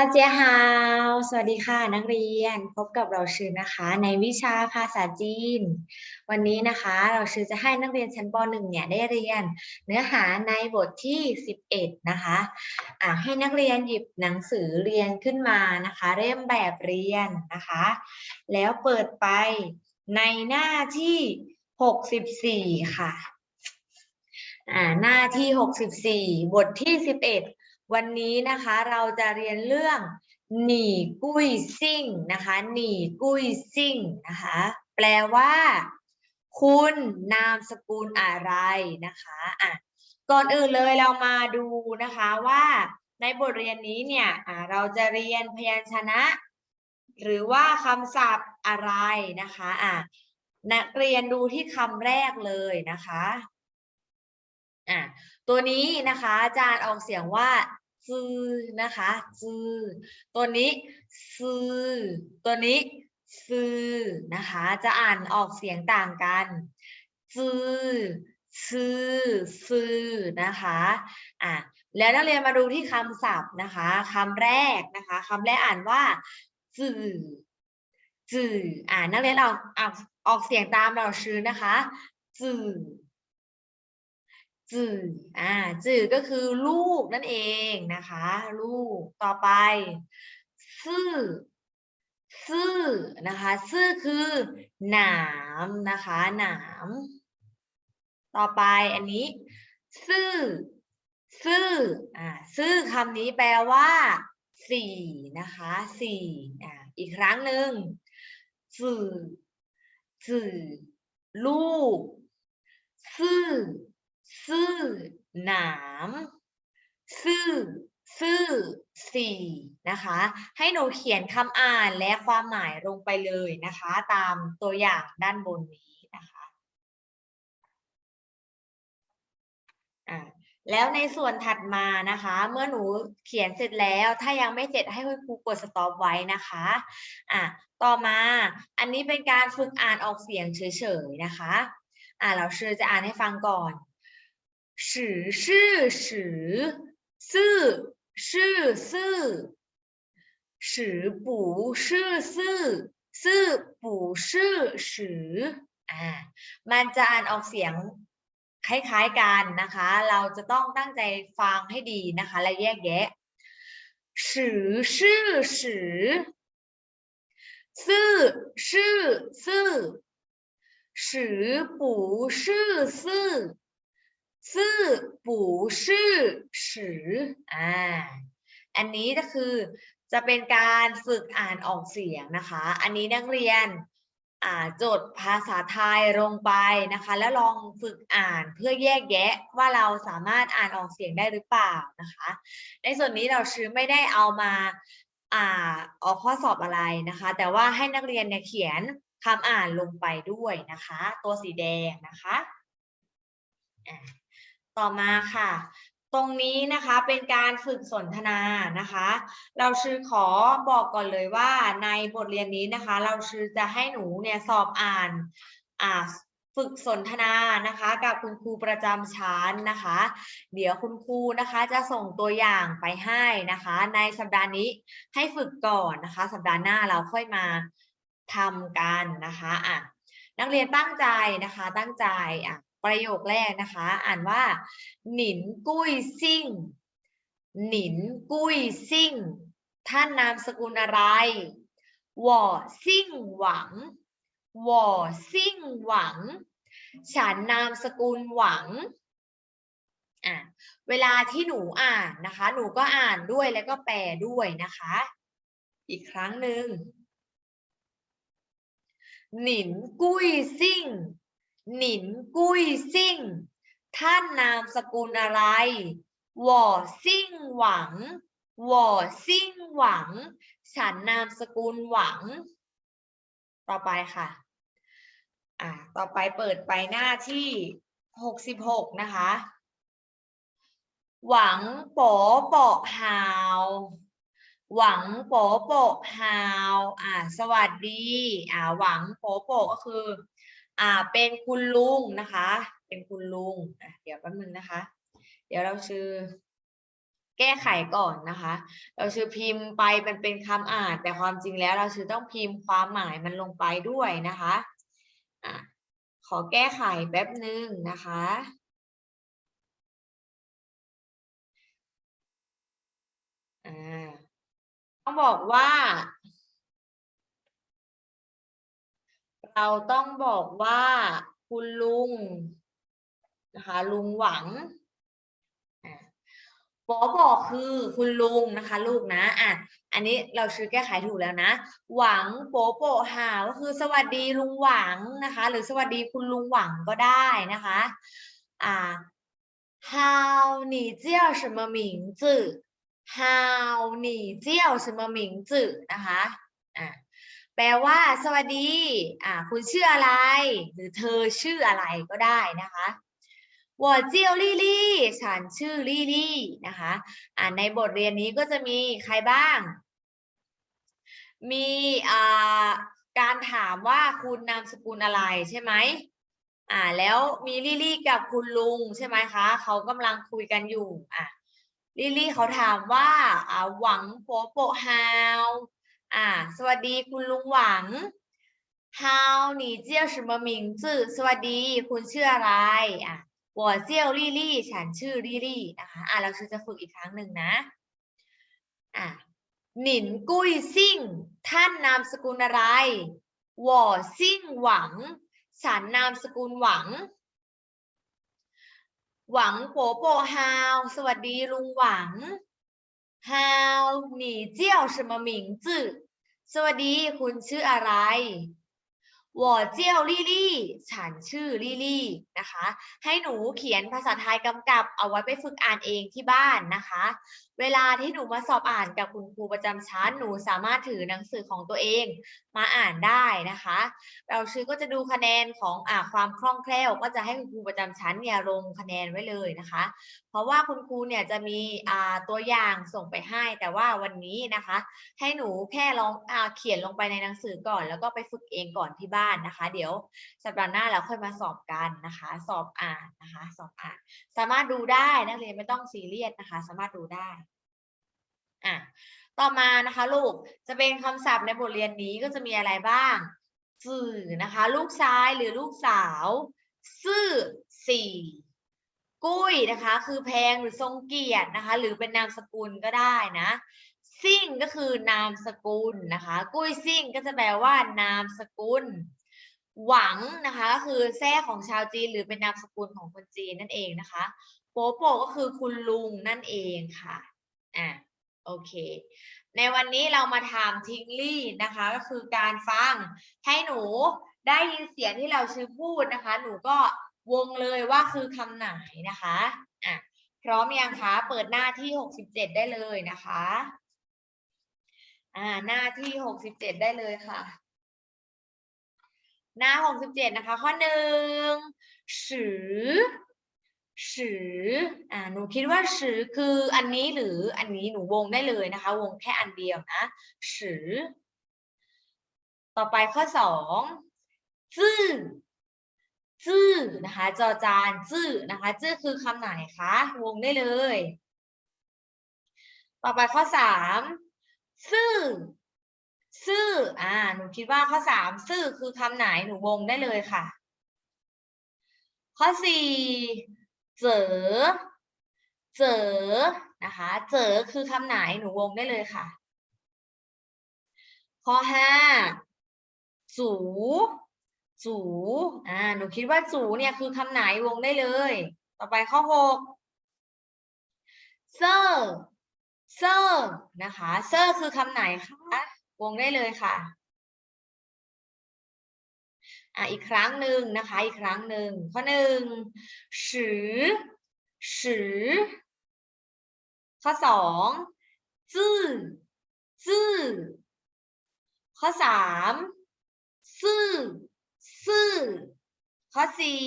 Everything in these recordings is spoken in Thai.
าเจฮาว สวัสดีค่ะนักเรียน พบกับเราชื่อนะคะ ในวิชาภาษาจีน วันนี้นะคะ เราชื่อจะให้นักเรียนชั้นป .1 เนี่ยได้เรียน เนื้อหาในบทที่ 11 นะคะอ่าให้นักเรียนหยิบหนังสือเรียนขึ้นมานะคะเริ่มแบบเรียนนะคะ แล้วเปิดไปในหน้าที่ 64 ค่ะอ่าหน้าที่ 64 บทที่ 11 วันนี้นะคะเราจะเรียนเรื่องหนีกุ้ยซิ่งนะคะหนีกุ้ยซิ่งนะคะแปลว่า คุณนามสกุลอะไรนะคะอะก่อนอื่นเลยเรามาดูนะคะว่าในบทเรียนนี้เนี่ยอะเราจะเรียนพยัญชนะ หรือว่าคำศัพท์อะไรนะคะอะนักเรียนดูที่คำแรกเลยนะคะอะตัวนี้นะคะอาจารย์ออกเสียงว่า ซือนะคะซือตัวนี้ซือตัวนี้ซือนะคะ จะอ่านออกเสียงต่างกันซือซือซือนะคะอะแล้วนักเรียนมาดูที่คำศัพท์นะคะคำแรกนะคะคำแรกอ่านว่าจื่อจื่ออ่านักเรียนออกออกออกเสียงตามเราชื่อนะคะจื่อ จื่ออ่าจื่อก็คือลูกนั่นเองนะคะ ลูกต่อไปซื่อซื่อนะคะซื่อคือหนามนะคะหนาม ต่อไปอันนี้ ซื่อซื่ออ่าซื่อคำนี้แปลว่าสี่นะคะสี่อ่าอีกครั้งหนึ่งสื่อสื่อลูกซื่อ ซื่อหนาม ซื่อ ซื่อสี่นะคะ ให้หนูเขียนคำอ่านและความหมายลงไปเลยนะคะ ตามตัวอย่างด้านบนนี้นะคะอ่าแล้วในส่วนถัดมานะคะ เมื่อหนูเขียนเสร็จแล้ว ถ้ายังไม่เสร็จให้คุณครูกดสต็อปไว้นะคะอะต่อมาอันนี้เป็นการฝึกอ่านออกเสียงเฉยๆนะคะอ่าเราเชื่อจะอ่านให้ฟังก่อน 史是史，四是四，十不是四，四不是十อ่ามันจะอ่านออกเสียงคล้ายๆกันนะคะ เราจะต้องตั้งใจฟังให้ดีนะคะ และแยกแยะ十是十，四是四，十不是四。ซื่อปูชื่อ ฉืออ่าอันนี้ก็คือจะเป็นการฝึกอ่านออกเสียงนะคะ อันนี้นักเรียนอ่าจดภาษาไทยลงไปนะคะ แล้วลองฝึกอ่านเพื่อแยกแยะว่าเราสามารถอ่านออกเสียงได้หรือเปล่านะคะ ในส่วนนี้เราชื่อไม่ได้เอามาอ่าออกข้อสอบอะไรนะคะ แต่ว่าให้นักเรียนเนี่ยเขียนคำอ่านลงไปด้วยนะคะ ตัวสีแดงนะคะอ่า ต่อมาค่ะ ตรงนี้นะคะเป็นการฝึกสนทนานะคะ เราชื่อขอบอกก่อนเลยว่าในบทเรียนนี้นะคะ เราชื่อจะให้หนูเนี่ยสอบอ่านอ่าฝึกสนทนานะคะ กับคุณครูประจำชั้นนะคะ เดี๋ยวคุณครูนะคะจะส่งตัวอย่างไปให้นะคะ ในสัปดาห์นี้ให้ฝึกก่อนนะคะ สัปดาห์หน้าเราค่อยมาทำกันนะคะอะนักเรียนตั้งใจนะคะตั้งใจอะ ประโยคแรกนะคะ อ่านว่าหนินกุ้ยซิ่งหนินกุ้ยซิ่ง ท่านนามสกุลอะไรหว่อซิ่งหวังหว่อซิ่งหวัง ฉันนามสกุลหวังอะเวลาที่หนูอ่านนะคะ หนูก็อ่านด้วยแล้วก็แปลด้วยนะคะ อีกครั้งหนึ่งหนินกุ้ยซิ่ง หนินกุ้ยซิ่ง ท่านนามสกุลอะไรหว่อซิ่งหวังหว่อซิ่งหวัง ฉันนามสกุลหวัง ต่อไปค่ะ อ่า ต่อไปเปิดไปหน้าที่หกสิบหกนะคะ หวังโป๋โปาะฮาว หวังโป๋โปาะฮาว อ่า สวัสดี อ่า หวังโป๋โปะก็คือ อ่าเป็นคุณลุงนะคะ เป็นคุณลุงอะเดี๋ยวแป๊บนึงนะคะ เดี๋ยวเราชื่อ แก้ไขก่อนนะคะ เราชื่อพิมพ์ไปมันเป็นคำอ่าน แต่ความจริงแล้วเราชื่อต้องพิมพ์ความหมายมันลงไปด้วยนะคะอะขอแก้ไขแป๊บนึงนะคะอ่าต้องบอกว่า เราต้องบอกว่าคุณลุงนะคะ ลุงหวังอ่าบอบอกคือคุณลุงนะคะ ลูกนะอ่ะอันนี้เราชื่อแก้ไขถูกแล้วนะ หวังโปโปหาก็คือสวัสดีลุงหวังนะคะ หรือสวัสดีคุณลุงหวังก็ได้นะคะ อ่า How 你叫什么名字 How 你叫什么名字นะคะอ่า แปลว่า สวัสดี อ่า คุณชื่ออะไร หรือเธอชื่ออะไรก็ได้นะคะ我叫ลี่ลี่ฉันชื่อลี่ลี่นะคะ อ่าในบทเรียนนี้ก็จะมีใครบ้าง มีอ่าการถามว่าคุณนามสกุลอะไรใช่ไหมอ่า แล้วมีลี่ลี่กับคุณลุงใช่ไหมคะเขากำลังคุยกันอยู่ อะลิลลี่เขาถามว่าอ่าหวังโปโปฮาว อ่า สวัสดีคุณลุงหวัง How 你叫什么名字สวัสดี คุณชื่ออะไร อ่ะ我叫ลี่ลี่ฉันชื่อลี่ลี่นะคะ อ่ะเราชื่อจะฝึกอีกครั้งหนึ่งนะ อ่ะหนินกุ้ยซิ่ง ท่านนามสกุลอะไร我ซิ่งหวัง ฉันนามสกุลหวัง หวังโปโปฮาว สวัสดีลุงหวัง ฮาว你叫什么名字สวัสดีคุณชื่ออะไร我叫ลี่ลี่ฉันชื่อลี่ลี่นะคะ ให้หนูเขียนภาษาไทยกำกับเอาไว้ไปฝึกอ่านเองที่บ้านนะคะ เวลาที่หนูมาสอบอ่านกับคุณครูประจำชั้นหนูสามารถถือหนังสือของตัวเองมาอ่านได้นะคะ เราชื่อก็จะดูคะแนนของอ่าความคล่องแคล่ว ก็จะให้คุณครูประจำชั้นเนี่ยลงคะแนนไว้เลยนะคะ เพราะว่าคุณครูเนี่ยจะมีอ่าตัวอย่างส่งไปให้ แต่ว่าวันนี้นะคะ ให้หนูแค่ลองอ่าเขียนลงไปในหนังสือก่อน แล้วก็ไปฝึกเองก่อนที่บ้านนะคะ เดี๋ยวสัปดาห์หน้าเราค่อยมาสอบกันนะคะ สอบอ่านนะคะ สอบอ่าน สามารถดูได้นักเรียนไม่ต้องซีเรียสนะคะ สามารถดูได้ อะต่อมานะคะลูกจะเป็นคำศัพท์ในบทเรียนนี้ก็จะมีอะไรบ้างสื่อนะคะ ลูกชายหรือลูกสาว ซื่อสี่กุ้ยนะคะ คือแพงหรือทรงเกียรตินะคะ หรือเป็นนามสกุลก็ได้นะซิ่งก็คือนามสกุลนะคะ กุ้ยซิ่งก็จะแปลว่านามสกุล หวังนะคะก็คือแท้ของชาวจีนหรือเป็นนามสกุลของคนจีนนั่นเองนะคะ โปโปก็คือคุณลุงนั่นเองค่ะอะ โอเค ในวันนี้เรามาทำทิงลี่นะคะ ก็คือการฟังให้หนูได้ยินเสียงที่เราชื่อพูดนะคะ หนูก็วงเลยว่าคือคำไหนนะคะอะพร้อมยังคะ เปิดหน้าที่หกสิบเจ็ดได้เลยนะคะอ่าหน้าที่หกสิบเจ็ดได้เลยค่ะ หน้าหกสิบเจ็ดนะคะ ข้อหนึ่งสือ สืออ่าหนูคิดว่าสือคืออันนี้หรืออันนี้หนูวงได้เลยนะคะ วงแค่อันเดียวนะสือต่อไปข้อสองจื้อจื้อนะคะจอจานจื้อนะคะจื้อคือคำไหนคะวงได้เลย ต่อไปข้อสามซื่อซื่ออ่าหนูคิดว่าข้อสามซื่อคือคำไหนหนูวงได้เลยค่ะ ข้อสี่ เจอ เจอ นะคะ เจอคือคำไหนหนูวงได้เลยค่ะ ข้อห้าจูจูอ่า หนูคิดว่าจูเนี่ยคือคำไหนวงได้เลย ต่อไปข้อหกเซอร์เซอร์นะคะ เซอร์คือคำไหนคะ วงได้เลยค่ะ อะอีกครั้งหนึ่งนะคะ อีกครั้งหนึ่งข้อหนึ่งสือสือข้อสองจื้อจื้อข้อสามซื่อซื่อข้อสี่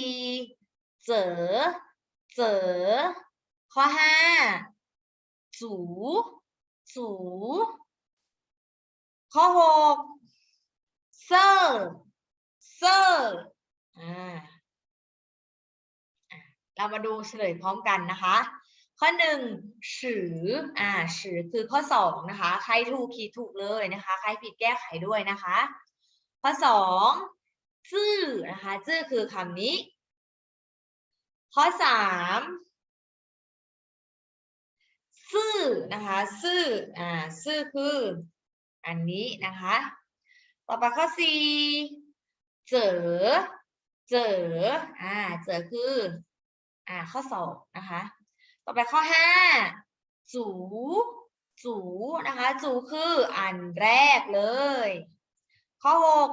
เจอเจอข้อห้าจูจูข้อหกเซอร์ เซอร์อ่าเรามาดูเฉลยพร้อมกันนะคะ ข้อหนึ่งสืออ่าสือคือข้อสองนะคะ ใครถูกขีดถูกเลยนะคะ ใครผิดแก้ไขด้วยนะคะ ข้อสองซื่อนะคะซื่อคือคำนี้ ข้อสามซื่อนะคะซื่ออ่าซื่อคือ อันนี้นะคะ ต่อไปข้อสี่ เจอ เจอ อ่า เจอคือ อ่า ข้อสองนะคะ ต่อไปข้อห้าจูจูนะคะ จูคืออันแรกเลย ข้อหก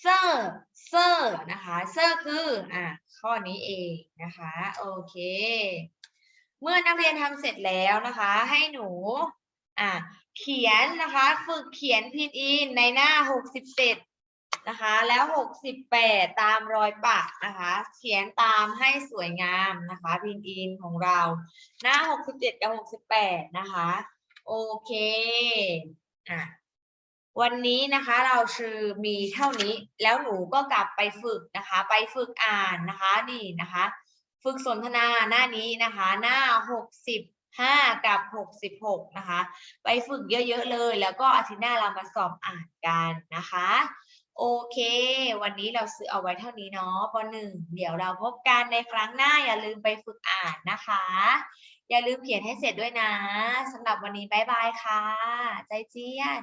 เซอร์เซอร์นะคะ เซอร์คือ อะข้อนี้เองนะคะ โอเค เมื่อนักเรียนทำเสร็จแล้วนะคะ ให้หนู อะเขียนนะคะ ฝึกเขียนพินอินในหน้า 67 นะคะ แล้ว 68 ตามรอยปะนะคะ เขียนตามให้สวยงามนะคะพินอินของเรา หน้า 67 กับ 68 นะคะ โอเคอะวันนี้นะคะเราชื่อมีเท่านี้แล้วหนูก็กลับไปฝึกนะคะ ไปฝึกอ่านนะคะนี่นะคะ ฝึกสนทนาหน้านี้นะคะ หน้า 65 กับ 66 นะคะ ไปฝึกเยอะๆเลย แล้วก็อาทิตย์หน้าเรามาสอบอ่านกันนะคะ โอเค วันนี้เราซื้อเอาไว้เท่านี้เนาะปหนึ่งเดี๋ยวเราพบกันในครั้งหน้าอย่าลืมไปฝึกอ่านนะคะ อย่าลืมเขียนให้เสร็จด้วยนะสำหรับวันนี้บ๊ายบายค่ะ ใจเจียน